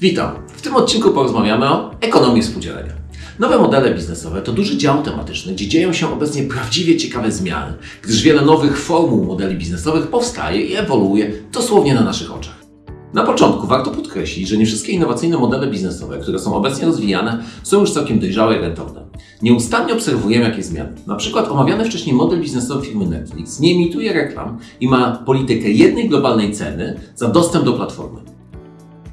Witam. W tym odcinku porozmawiamy o ekonomii współdzielenia. Nowe modele biznesowe to duży dział tematyczny, gdzie dzieją się obecnie prawdziwie ciekawe zmiany, gdyż wiele nowych formuł modeli biznesowych powstaje i ewoluuje dosłownie na naszych oczach. Na początku warto podkreślić, że nie wszystkie innowacyjne modele biznesowe, które są obecnie rozwijane, są już całkiem dojrzałe i rentowne. Nieustannie obserwujemy jakieś zmiany. Na przykład omawiany wcześniej model biznesowy firmy Netflix nie emituje reklam i ma politykę jednej globalnej ceny za dostęp do platformy.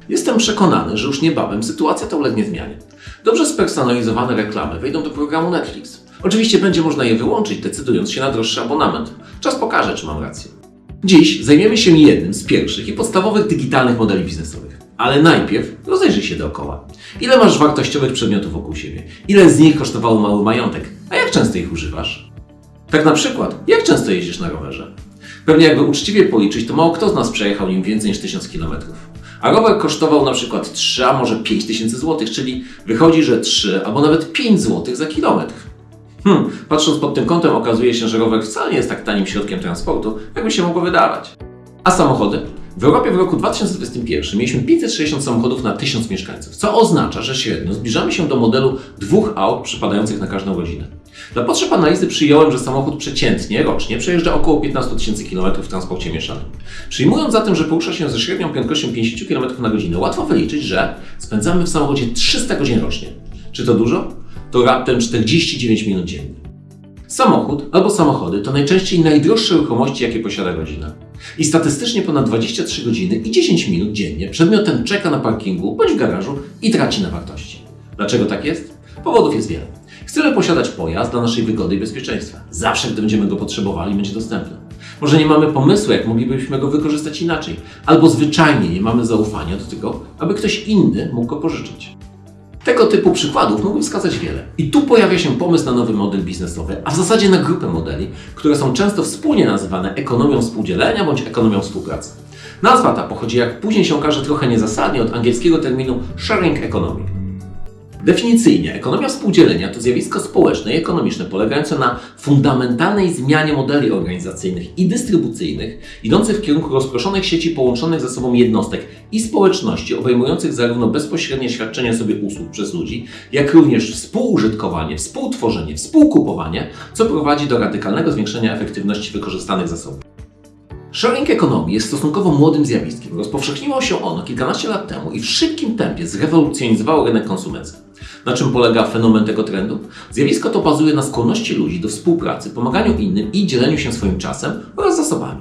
Jestem przekonany, że już niebawem sytuacja ta ulegnie zmianie. Dobrze spersonalizowane reklamy wejdą do programu Netflix. Oczywiście będzie można je wyłączyć, decydując się na droższy abonament. Czas pokaże, czy mam rację. Dziś zajmiemy się jednym z pierwszych i podstawowych digitalnych modeli biznesowych. Ale najpierw rozejrzyj się dookoła. Ile masz wartościowych przedmiotów wokół siebie? Ile z nich kosztowało mały majątek? A jak często ich używasz? Tak na przykład, jak często jeździsz na rowerze? Pewnie jakby uczciwie policzyć, to mało kto z nas przejechał nim więcej niż 1000 km. A rower kosztował na przykład 3, a może 5 tysięcy złotych, czyli wychodzi, że 3 albo nawet 5 złotych za kilometr. Hmm, patrząc pod tym kątem okazuje się, że rower wcale nie jest tak tanim środkiem transportu, jakby się mogło wydawać. A samochody? W Europie w roku 2021 mieliśmy 560 samochodów na 1000 mieszkańców, co oznacza, że średnio zbliżamy się do modelu dwóch aut przypadających na każdą godzinę. Dla potrzeb analizy przyjąłem, że samochód przeciętnie rocznie przejeżdża około 15 tysięcy km w transporcie mieszanym. Przyjmując zatem, że porusza się ze średnią prędkością 50 km na godzinę, łatwo wyliczyć, że spędzamy w samochodzie 300 godzin rocznie. Czy to dużo? To raptem 49 minut dziennie. Samochód albo samochody to najczęściej najdroższe ruchomości, jakie posiada rodzina. I statystycznie ponad 23 godziny i 10 minut dziennie przedmiot ten czeka na parkingu bądź w garażu i traci na wartości. Dlaczego tak jest? Powodów jest wiele. Chcemy posiadać pojazd dla naszej wygody i bezpieczeństwa. Zawsze, gdy będziemy go potrzebowali, będzie dostępny. Może nie mamy pomysłu, jak moglibyśmy go wykorzystać inaczej, albo zwyczajnie nie mamy zaufania do tego, aby ktoś inny mógł go pożyczyć. Tego typu przykładów mógłbym wskazać wiele. I tu pojawia się pomysł na nowy model biznesowy, a w zasadzie na grupę modeli, które są często wspólnie nazywane ekonomią współdzielenia bądź ekonomią współpracy. Nazwa ta pochodzi, jak później się okaże, trochę niezasadnie od angielskiego terminu sharing economy. Definicyjnie, ekonomia współdzielenia to zjawisko społeczne i ekonomiczne polegające na fundamentalnej zmianie modeli organizacyjnych i dystrybucyjnych, idących w kierunku rozproszonych sieci połączonych ze sobą jednostek i społeczności, obejmujących zarówno bezpośrednie świadczenie sobie usług przez ludzi, jak również współużytkowanie, współtworzenie, współkupowanie, co prowadzi do radykalnego zwiększenia efektywności wykorzystanych zasobów. Sharing economy jest stosunkowo młodym zjawiskiem. Rozpowszechniło się ono kilkanaście lat temu i w szybkim tempie zrewolucjonizowało rynek konsumencki. Na czym polega fenomen tego trendu? Zjawisko to bazuje na skłonności ludzi do współpracy, pomaganiu innym i dzieleniu się swoim czasem oraz zasobami.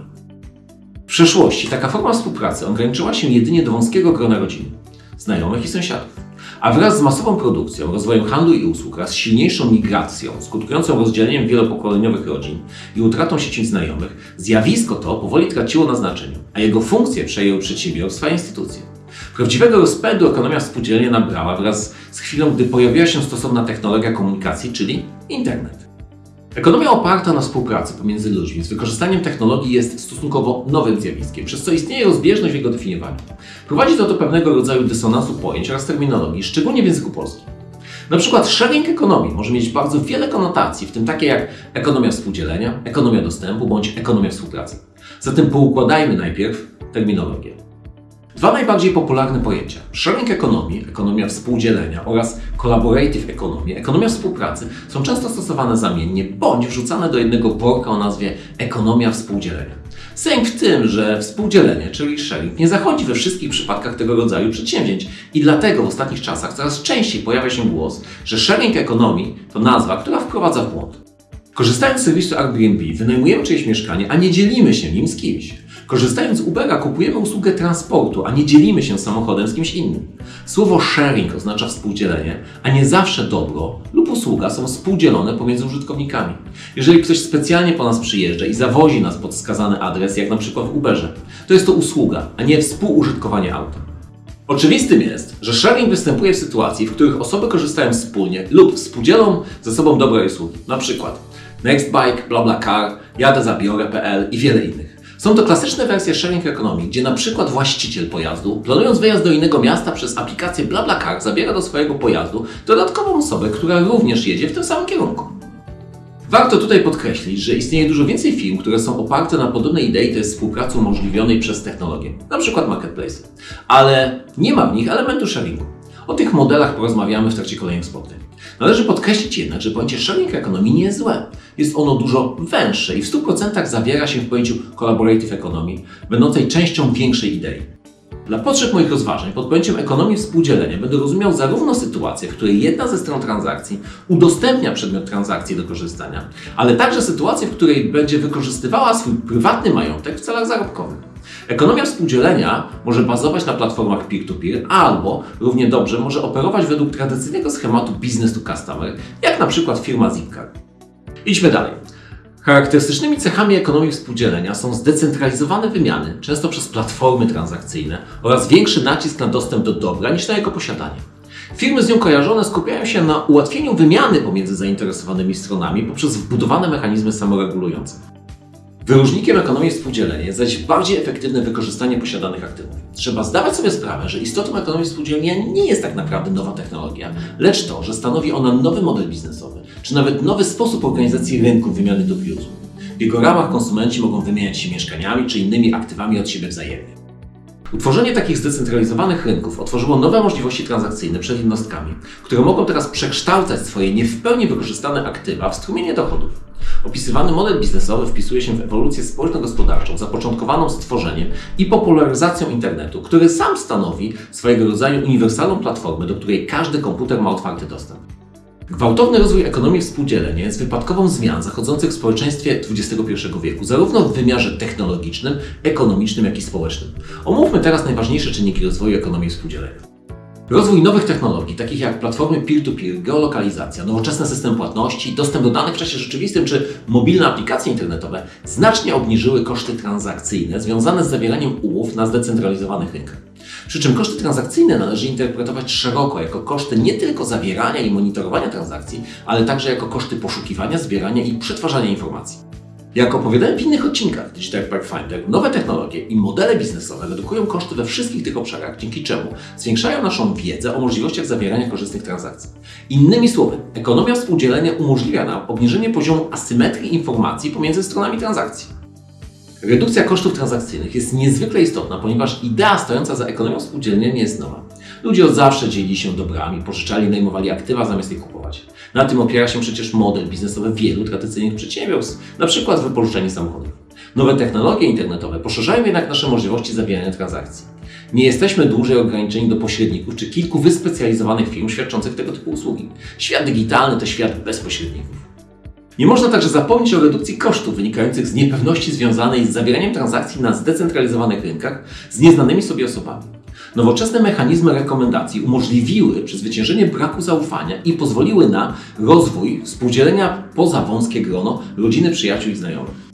W przeszłości taka forma współpracy ograniczyła się jedynie do wąskiego grona rodziny, znajomych i sąsiadów. A wraz z masową produkcją, rozwojem handlu i usług oraz silniejszą migracją, skutkującą rozdzieleniem wielopokoleniowych rodzin i utratą sieci znajomych, zjawisko to powoli traciło na znaczeniu, a jego funkcje przejęły przedsiębiorstwa i instytucje. Prawdziwego rozpędu ekonomia współdzielenia nabrała wraz z chwilą, gdy pojawiła się stosowna technologia komunikacji, czyli internet. Ekonomia oparta na współpracy pomiędzy ludźmi z wykorzystaniem technologii jest stosunkowo nowym zjawiskiem, przez co istnieje rozbieżność w jego definiowaniu. Prowadzi to do pewnego rodzaju dysonansu pojęć oraz terminologii, szczególnie w języku polskim. Na przykład sharing economy może mieć bardzo wiele konotacji, w tym takie jak ekonomia współdzielenia, ekonomia dostępu bądź ekonomia współpracy. Zatem poukładajmy najpierw terminologię. Dwa najbardziej popularne pojęcia sharing economy, ekonomia współdzielenia oraz collaborative economy, ekonomia współpracy są często stosowane zamiennie bądź wrzucane do jednego worka o nazwie ekonomia współdzielenia. Sęk w tym, że współdzielenie, czyli sharing, nie zachodzi we wszystkich przypadkach tego rodzaju przedsięwzięć i dlatego w ostatnich czasach coraz częściej pojawia się głos, że sharing economy to nazwa, która wprowadza w błąd. Korzystając z serwisu Airbnb, wynajmujemy czyjeś mieszkanie, a nie dzielimy się nim z kimś. Korzystając z Ubera, kupujemy usługę transportu, a nie dzielimy się samochodem z kimś innym. Słowo sharing oznacza współdzielenie, a nie zawsze dobro lub usługa są współdzielone pomiędzy użytkownikami. Jeżeli ktoś specjalnie po nas przyjeżdża i zawozi nas pod wskazany adres, jak na przykład w Uberze, to jest to usługa, a nie współużytkowanie auta. Oczywistym jest, że sharing występuje w sytuacji, w których osoby korzystają wspólnie lub współdzielą ze sobą dobra i usługi. Na przykład Nextbike, BlaBlaCar, Jadę Zabiorę.pl i wiele innych. Są to klasyczne wersje sharing economy, gdzie na przykład właściciel pojazdu, planując wyjazd do innego miasta przez aplikację BlaBlaCar, zabiera do swojego pojazdu dodatkową osobę, która również jedzie w tym samym kierunku. Warto tutaj podkreślić, że istnieje dużo więcej firm, które są oparte na podobnej idei, to jest współpracy umożliwionej przez technologię, przykład marketplace, ale nie ma w nich elementu sharingu. O tych modelach porozmawiamy w trakcie kolejnych spotkań. Należy podkreślić jednak, że pojęcie sharing economy nie jest złe. Jest ono dużo węższe i w 100% zawiera się w pojęciu collaborative economy, będącej częścią większej idei. Dla potrzeb moich rozważań pod pojęciem ekonomii współdzielenia będę rozumiał zarówno sytuację, w której jedna ze stron transakcji udostępnia przedmiot transakcji do korzystania, ale także sytuację, w której będzie wykorzystywała swój prywatny majątek w celach zarobkowych. Ekonomia współdzielenia może bazować na platformach peer-to-peer albo równie dobrze może operować według tradycyjnego schematu business to customer, jak na przykład firma Zipcar. Idźmy dalej. Charakterystycznymi cechami ekonomii współdzielenia są zdecentralizowane wymiany, często przez platformy transakcyjne, oraz większy nacisk na dostęp do dobra niż na jego posiadanie. Firmy z nią kojarzone skupiają się na ułatwieniu wymiany pomiędzy zainteresowanymi stronami poprzez wbudowane mechanizmy samoregulujące. Wyróżnikiem ekonomii współdzielenia jest zaś bardziej efektywne wykorzystanie posiadanych aktywów. Trzeba zdawać sobie sprawę, że istotą ekonomii współdzielenia nie jest tak naprawdę nowa technologia, lecz to, że stanowi ona nowy model biznesowy, czy nawet nowy sposób organizacji rynku wymiany dóbr. W jego ramach konsumenci mogą wymieniać się mieszkaniami czy innymi aktywami od siebie wzajemnie. Utworzenie takich zdecentralizowanych rynków otworzyło nowe możliwości transakcyjne przed jednostkami, które mogą teraz przekształcać swoje nie w pełni wykorzystane aktywa w strumienie dochodów. Opisywany model biznesowy wpisuje się w ewolucję społeczno-gospodarczą zapoczątkowaną stworzeniem i popularyzacją internetu, który sam stanowi swojego rodzaju uniwersalną platformę, do której każdy komputer ma otwarty dostęp. Gwałtowny rozwój ekonomii współdzielenia jest wypadkową zmian zachodzących w społeczeństwie XXI wieku, zarówno w wymiarze technologicznym, ekonomicznym, jak i społecznym. Omówmy teraz najważniejsze czynniki rozwoju ekonomii współdzielenia. Rozwój nowych technologii, takich jak platformy peer-to-peer, geolokalizacja, nowoczesne systemy płatności, dostęp do danych w czasie rzeczywistym czy mobilne aplikacje internetowe znacznie obniżyły koszty transakcyjne związane z zawieraniem umów na zdecentralizowanych rynkach. Przy czym koszty transakcyjne należy interpretować szeroko jako koszty nie tylko zawierania i monitorowania transakcji, ale także jako koszty poszukiwania, zbierania i przetwarzania informacji. Jak opowiadałem w innych odcinkach Digital Pathfinder, nowe technologie i modele biznesowe redukują koszty we wszystkich tych obszarach, dzięki czemu zwiększają naszą wiedzę o możliwościach zawierania korzystnych transakcji. Innymi słowy, ekonomia współdzielenia umożliwia nam obniżenie poziomu asymetrii informacji pomiędzy stronami transakcji. Redukcja kosztów transakcyjnych jest niezwykle istotna, ponieważ idea stojąca za ekonomią współdzielenia nie jest nowa. Ludzie od zawsze dzielili się dobrami, pożyczali, najmowali aktywa zamiast je kupować. Na tym opiera się przecież model biznesowy wielu tradycyjnych przedsiębiorstw, np. wypożyczenie samochodów. Nowe technologie internetowe poszerzają jednak nasze możliwości zawierania transakcji. Nie jesteśmy dłużej ograniczeni do pośredników czy kilku wyspecjalizowanych firm świadczących tego typu usługi. Świat digitalny to świat bez pośredników. Nie można także zapomnieć o redukcji kosztów wynikających z niepewności związanej z zawieraniem transakcji na zdecentralizowanych rynkach z nieznanymi sobie osobami. Nowoczesne mechanizmy rekomendacji umożliwiły przezwyciężenie braku zaufania i pozwoliły na rozwój współdzielenia poza wąskie grono rodziny, przyjaciół i znajomych.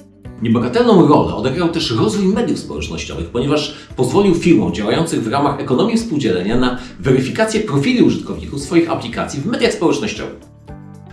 Niebagatelną rolę odegrał też rozwój mediów społecznościowych, ponieważ pozwolił firmom działających w ramach ekonomii współdzielenia na weryfikację profili użytkowników swoich aplikacji w mediach społecznościowych.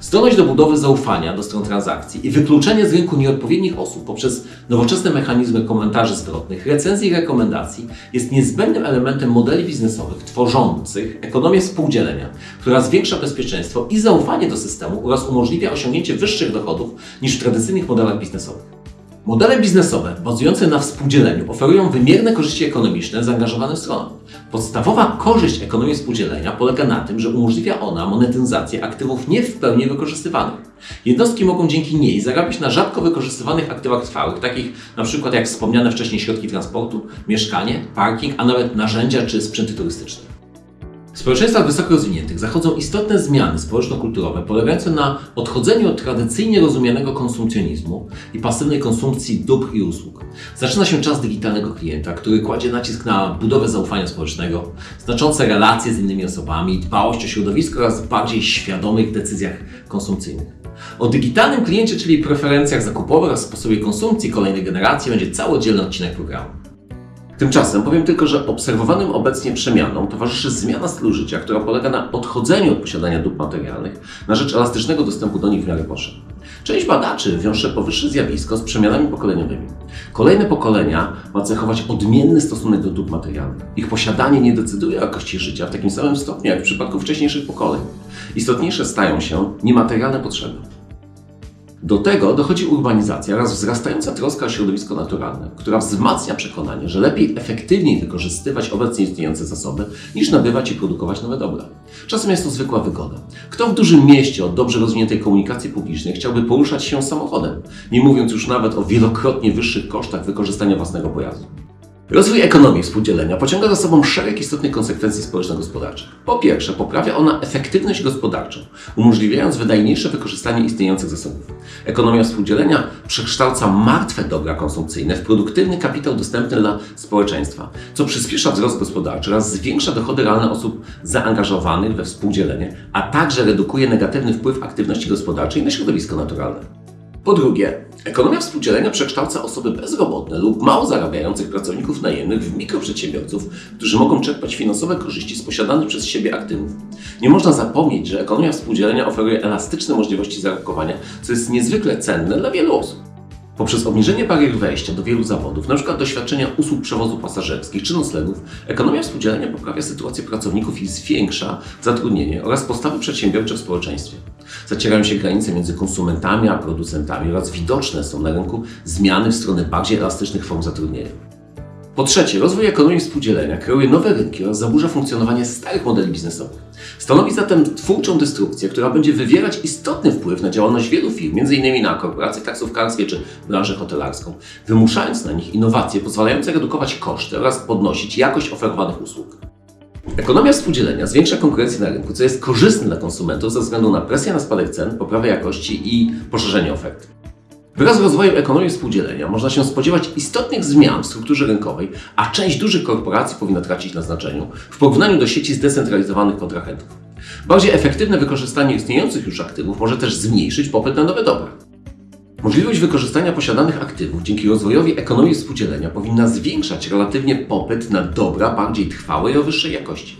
Zdolność do budowy zaufania do stron transakcji i wykluczenie z rynku nieodpowiednich osób poprzez nowoczesne mechanizmy komentarzy zwrotnych, recenzji i rekomendacji jest niezbędnym elementem modeli biznesowych tworzących ekonomię współdzielenia, która zwiększa bezpieczeństwo i zaufanie do systemu oraz umożliwia osiągnięcie wyższych dochodów niż w tradycyjnych modelach biznesowych. Modele biznesowe bazujące na współdzieleniu oferują wymierne korzyści ekonomiczne zaangażowanym stronom. Podstawowa korzyść ekonomii współdzielenia polega na tym, że umożliwia ona monetyzację aktywów nie w pełni wykorzystywanych. Jednostki mogą dzięki niej zarabiać na rzadko wykorzystywanych aktywach trwałych, takich np. jak wspomniane wcześniej środki transportu, mieszkanie, parking, a nawet narzędzia czy sprzęty turystyczne. W społeczeństwach wysoko rozwiniętych zachodzą istotne zmiany społeczno-kulturowe polegające na odchodzeniu od tradycyjnie rozumianego konsumpcjonizmu i pasywnej konsumpcji dóbr i usług. Zaczyna się czas digitalnego klienta, który kładzie nacisk na budowę zaufania społecznego, znaczące relacje z innymi osobami, dbałość o środowisko oraz bardziej świadomych decyzjach konsumpcyjnych. O digitalnym kliencie, czyli preferencjach zakupowych oraz sposobie konsumpcji kolejnej generacji będzie cały oddzielny odcinek programu. Tymczasem powiem tylko, że obserwowanym obecnie przemianom towarzyszy zmiana stylu życia, która polega na odchodzeniu od posiadania dóbr materialnych na rzecz elastycznego dostępu do nich w miarę potrzeb. Część badaczy wiąże powyższe zjawisko z przemianami pokoleniowymi. Kolejne pokolenia ma cechować odmienny stosunek do dóbr materialnych. Ich posiadanie nie decyduje o jakości życia w takim samym stopniu jak w przypadku wcześniejszych pokoleń. Istotniejsze stają się niematerialne potrzeby. Do tego dochodzi urbanizacja oraz wzrastająca troska o środowisko naturalne, która wzmacnia przekonanie, że lepiej efektywniej wykorzystywać obecnie istniejące zasoby, niż nabywać i produkować nowe dobra. Czasem jest to zwykła wygoda. Kto w dużym mieście o dobrze rozwiniętej komunikacji publicznej chciałby poruszać się samochodem, nie mówiąc już nawet o wielokrotnie wyższych kosztach wykorzystania własnego pojazdu? Rozwój ekonomii współdzielenia pociąga za sobą szereg istotnych konsekwencji społeczno-gospodarczych. Po pierwsze, poprawia ona efektywność gospodarczą, umożliwiając wydajniejsze wykorzystanie istniejących zasobów. Ekonomia współdzielenia przekształca martwe dobra konsumpcyjne w produktywny kapitał dostępny dla społeczeństwa, co przyspiesza wzrost gospodarczy oraz zwiększa dochody realne osób zaangażowanych we współdzielenie, a także redukuje negatywny wpływ aktywności gospodarczej na środowisko naturalne. Po drugie, ekonomia współdzielenia przekształca osoby bezrobotne lub mało zarabiających pracowników najemnych w mikroprzedsiębiorców, którzy mogą czerpać finansowe korzyści z posiadanych przez siebie aktywów. Nie można zapomnieć, że ekonomia współdzielenia oferuje elastyczne możliwości zarobkowania, co jest niezwykle cenne dla wielu osób. Poprzez obniżenie barier wejścia do wielu zawodów, np. doświadczenia usług przewozu pasażerskich czy noclegów, ekonomia współdzielenia poprawia sytuację pracowników i zwiększa zatrudnienie oraz postawy przedsiębiorcze w społeczeństwie. Zacierają się granice między konsumentami a producentami oraz widoczne są na rynku zmiany w stronę bardziej elastycznych form zatrudnienia. Po trzecie, rozwój ekonomii współdzielenia kreuje nowe rynki oraz zaburza funkcjonowanie starych modeli biznesowych. Stanowi zatem twórczą destrukcję, która będzie wywierać istotny wpływ na działalność wielu firm, m.in. na korporacje taksówkarskie czy branżę hotelarską, wymuszając na nich innowacje pozwalające redukować koszty oraz podnosić jakość oferowanych usług. Ekonomia współdzielenia zwiększa konkurencję na rynku, co jest korzystne dla konsumentów ze względu na presję na spadek cen, poprawę jakości i poszerzenie oferty. Wraz z rozwojem ekonomii współdzielenia można się spodziewać istotnych zmian w strukturze rynkowej, a część dużych korporacji powinna tracić na znaczeniu w porównaniu do sieci zdecentralizowanych kontrahentów. Bardziej efektywne wykorzystanie istniejących już aktywów może też zmniejszyć popyt na nowe dobra. Możliwość wykorzystania posiadanych aktywów dzięki rozwojowi ekonomii współdzielenia powinna zwiększać relatywnie popyt na dobra bardziej trwałe i o wyższej jakości.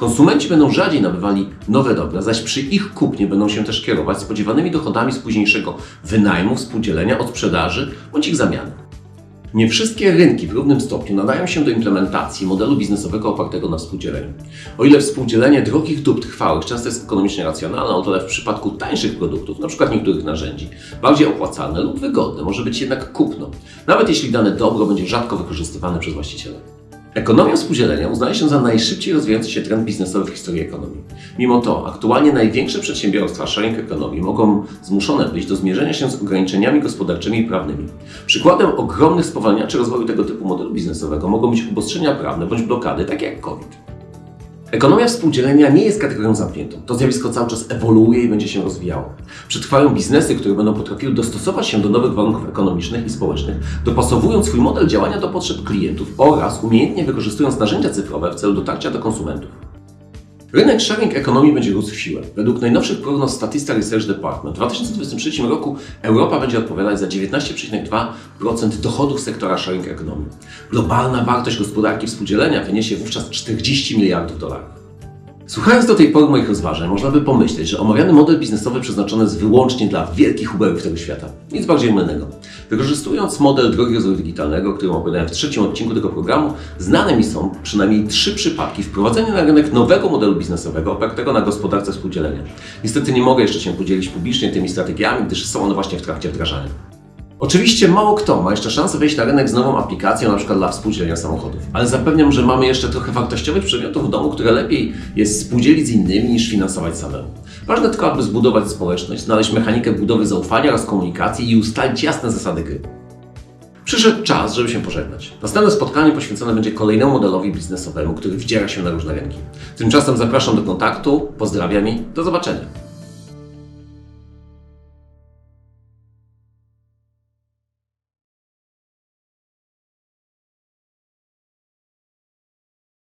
Konsumenci będą rzadziej nabywali nowe dobra, zaś przy ich kupnie będą się też kierować spodziewanymi dochodami z późniejszego wynajmu, współdzielenia, odsprzedaży bądź ich zamiany. Nie wszystkie rynki w równym stopniu nadają się do implementacji modelu biznesowego opartego na współdzieleniu. O ile współdzielenie drogich dóbr trwałych często jest ekonomicznie racjonalne, o tyle w przypadku tańszych produktów, np. niektórych narzędzi, bardziej opłacalne lub wygodne może być jednak kupno, nawet jeśli dane dobro będzie rzadko wykorzystywane przez właściciela. Ekonomia współdzielenia uznaje się za najszybciej rozwijający się trend biznesowy w historii ekonomii. Mimo to, aktualnie największe przedsiębiorstwa sharing ekonomii mogą zmuszone być do zmierzenia się z ograniczeniami gospodarczymi i prawnymi. Przykładem ogromnych spowalniaczy rozwoju tego typu modelu biznesowego mogą być obostrzenia prawne bądź blokady, takie jak COVID. Ekonomia współdzielenia nie jest kategorią zamkniętą. To zjawisko cały czas ewoluuje i będzie się rozwijało. Przetrwają biznesy, które będą potrafiły dostosować się do nowych warunków ekonomicznych i społecznych, dopasowując swój model działania do potrzeb klientów oraz umiejętnie wykorzystując narzędzia cyfrowe w celu dotarcia do konsumentów. Rynek sharing ekonomii będzie rósł w siłę. Według najnowszych prognoz Statista Research Department w 2023 roku Europa będzie odpowiadać za 19,2% dochodów sektora sharing ekonomii. Globalna wartość gospodarki współdzielenia wyniesie wówczas 40 miliardów dolarów. Słuchając do tej pory moich rozważań, można by pomyśleć, że omawiany model biznesowy przeznaczony jest wyłącznie dla wielkich uberów tego świata. Nic bardziej mylnego. Wykorzystując model drogi rozwoju digitalnego, którym opowiadałem w trzecim odcinku tego programu, znane mi są przynajmniej trzy przypadki wprowadzenia na rynek nowego modelu biznesowego opartego na gospodarce współdzielenia. Niestety nie mogę jeszcze się podzielić publicznie tymi strategiami, gdyż są one właśnie w trakcie wdrażania. Oczywiście mało kto ma jeszcze szansę wejść na rynek z nową aplikacją, na przykład dla współdzielenia samochodów. Ale zapewniam, że mamy jeszcze trochę wartościowych przedmiotów w domu, które lepiej jest współdzielić z innymi niż finansować samemu. Ważne tylko, aby zbudować społeczność, znaleźć mechanikę budowy zaufania oraz komunikacji i ustalić jasne zasady gry. Przyszedł czas, żeby się pożegnać. Następne spotkanie poświęcone będzie kolejnemu modelowi biznesowemu, który wdziera się na różne rynki. Tymczasem zapraszam do kontaktu, pozdrawiam i do zobaczenia.